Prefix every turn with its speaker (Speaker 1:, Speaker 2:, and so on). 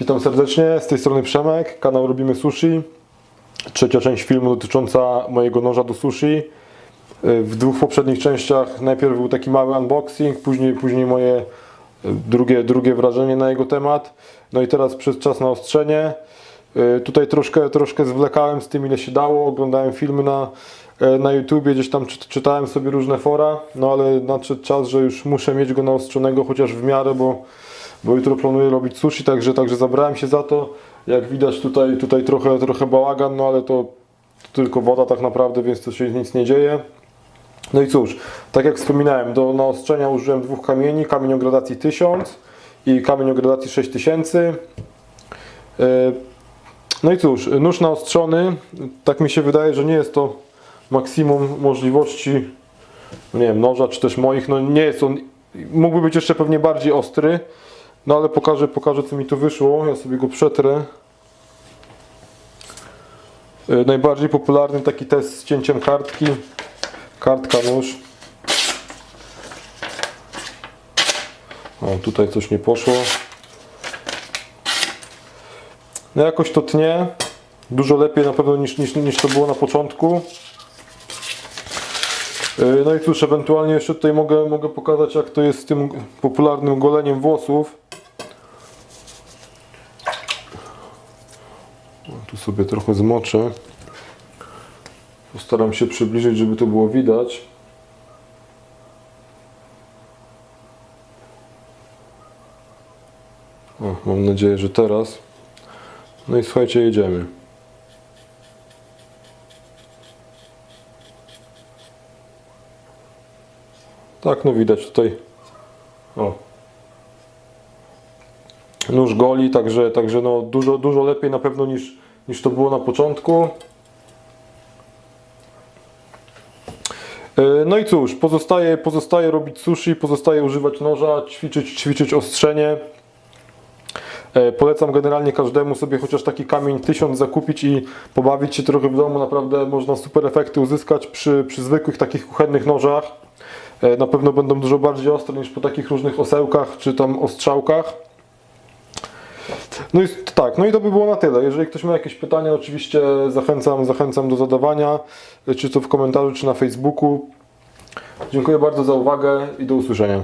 Speaker 1: Witam serdecznie, z tej strony Przemek, kanał Robimy Sushi. Trzecia część filmu dotycząca mojego noża do sushi. W dwóch poprzednich częściach najpierw był taki mały unboxing, później, później moje drugie, drugie wrażenie na jego temat. No i teraz przez czas na ostrzenie. E, Tutaj troszkę, troszkę zwlekałem z tym ile się dało, oglądałem filmy na, e, na YouTubie, gdzieś tam czy- czytałem sobie różne fora, no ale nadszedł czas, że już muszę mieć go naostrzonego chociaż w miarę, bo bo jutro planuję robić sushi, także, także zabrałem się za to. Jak widać tutaj, tutaj trochę, trochę bałagan, no ale to tylko woda tak naprawdę, więc to się nic nie dzieje. No i cóż, tak jak wspominałem, do naostrzenia użyłem dwóch kamieni, kamień o gradacji 1000 i kamień o gradacji 6000. Yy, No i cóż, nóż naostrzony, tak mi się wydaje, że nie jest to maksimum możliwości, no nie wiem, noża czy też moich, no nie jest on, mógłby być jeszcze pewnie bardziej ostry, no ale pokażę, pokażę co mi tu wyszło, ja sobie go przetrę. Yy, Najbardziej popularny taki test z cięciem kartki, kartka nóż. O, tutaj coś nie poszło. No jakoś to tnie. Dużo lepiej na pewno niż, niż, niż to było na początku. Yy, No i cóż, ewentualnie jeszcze tutaj mogę, mogę pokazać jak to jest z tym popularnym goleniem włosów. Tu sobie trochę zmoczę. Postaram się przybliżyć, żeby to było widać. O, mam nadzieję, że teraz. No i słuchajcie, jedziemy. Tak, no widać tutaj. O. Nóż goli, także, także no dużo, dużo lepiej na pewno niż, niż to było na początku. E, No i cóż, pozostaje, pozostaje robić sushi, pozostaje używać noża, ćwiczyć, ćwiczyć ostrzenie. E, Polecam generalnie każdemu sobie chociaż taki kamień 1000 zakupić i pobawić się trochę w domu. Naprawdę można super efekty uzyskać przy, przy zwykłych takich kuchennych nożach. E, Na pewno będą dużo bardziej ostre niż po takich różnych osełkach czy tam ostrzałkach. No i tak, no i to by było na tyle. Jeżeli ktoś ma jakieś pytania, oczywiście zachęcam, zachęcam do zadawania, czy to w komentarzu, czy na Facebooku. Dziękuję bardzo za uwagę i do usłyszenia.